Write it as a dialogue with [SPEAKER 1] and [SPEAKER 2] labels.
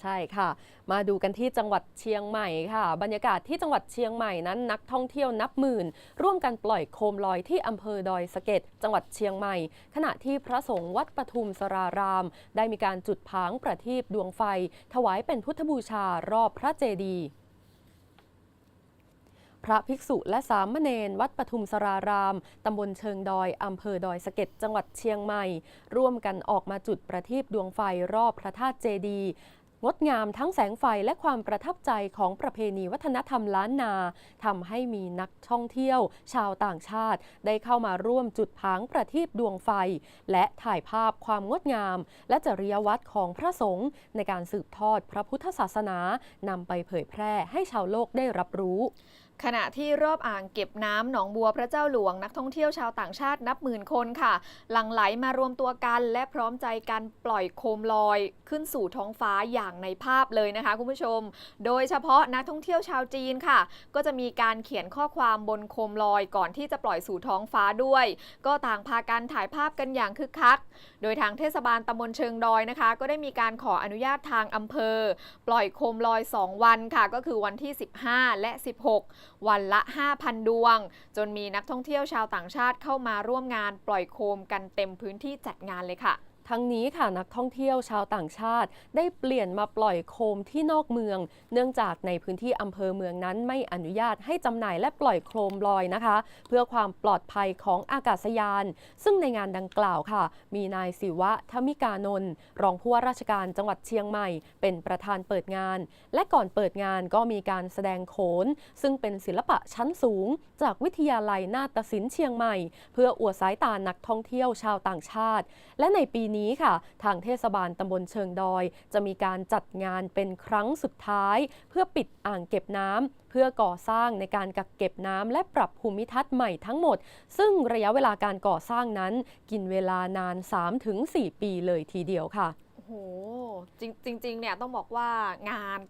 [SPEAKER 1] ใช่ค่ะ มาดูกันที่จังหวัดเชียงใหม่ค่ะ บรรยากาศที่จังหวัดเชียงใหม่นั้น นักท่องเที่ยวนับหมื่น ร่วมกันปล่อยโคมลอยที่อำเภอดอยสะเก็ดจังหวัดเชียงใหม่ ขณะที่พระสงฆ์วัดปทุมสราราม ได้มีการจุดผางประทีปดวงไฟ ถวายเป็นพุทธบูชารอบพระเจดีย์พระภิกษุและสามเณรวัดปทุมสราราม ตำบลเชิงดอย อำเภอดอยสะเก็ด จังหวัดเชียงใหม่ ร่วมกันออกมาจุดประทีปดวงไฟรอบพระธาตุเจดีย์ งดงามทั้งแสงไฟและความประทับใจของประเพณีวัฒนธรรมล้านนาทำให้มีนักท่องเที่ยว ชาวต่างชาติ ได้เข้ามาร่วมจุดผางประทีปดวงไฟ และถ่ายภาพความงดงาม และจริยวัตรของพระสงฆ์ในการสืบทอดพระพุทธศาสนานำไปเผยแพร่ให้ชาวโลกได้รับรู้
[SPEAKER 2] ขณะที่รอบอ่างเก็บน้ำหนองบัวพระเจ้าหลวงนักท่องเที่ยวชาวต่างชาตินับหมื่นคนค่ะ หลั่งไหลมารวมตัวกันและพร้อมใจกันปล่อยโคมลอย ขึ้นสู่ท้องฟ้าอย่างในภาพเลยนะคะคุณผู้ชม โดยเฉพาะนักท่องเที่ยวชาวจีนค่ะ ก็จะมีการเขียนข้อความบนโคมลอยก่อนที่จะปล่อยสู่ท้องฟ้าด้วย ก็ต่างพากันถ่ายภาพกันอย่างคึกคัก โดยทางเทศบาลตำบลเชิงดอยนะคะ ก็ได้มีการขออนุญาตทางอำเภอ ปล่อยโคมลอย 2 วันค่ะ ก็คือวันที่ 15 และ 16วันละ 5,000 ดวง จนมีนักท่องเที่ยวชาวต่างชาติเข้ามาร่วมงานปล่อยโคมกันเต็มพื้นที่จัดงานเลยค่ะ
[SPEAKER 1] ทั้งนี้ค่ะนักท่องเที่ยวชาวต่างชาติ ได้เปลี่ยนมาปล่อยโคมที่นอกเมือง เนื่องจากในพื้นที่อำเภอเมืองนั้นไม่อนุญาตให้จำหน่ายและปล่อยโคมลอยนะคะ เพื่อความปลอดภัยของอากาศยาน ซึ่งในงานดังกล่าวค่ะ มีนายศิวะธมิกานนท์รองผู้ว่าราชการจังหวัดเชียงใหม่ เป็นประธานเปิดงาน และก่อนเปิดงานก็มีการแสดงโขน ซึ่งเป็นศิลปะชั้นสูง จากวิทยาลัยนาฏศิลป์เชียงใหม่ เพื่ออวดสายตานักท่องเที่ยวชาวต่างชาติ และในปีนี้ค่ะ ทางเทศบาลตำบลเชิงดอย จะมีการจัดงานเป็นครั้งสุดท้าย เพื่อปิดอ่างเก็บน้ำเพื่อก่อสร้างในการกักเก็บน้ำและปรับภูมิทัศน์ใหม่ทั้งหมด ซึ่งระยะเวลาการก่อสร้างนั้น กินเวลานาน 3-4 ปีเลยทีเดียวค่ะ
[SPEAKER 2] โอ้โหจริงจริงๆเนี่ยต้องบอกว่างาน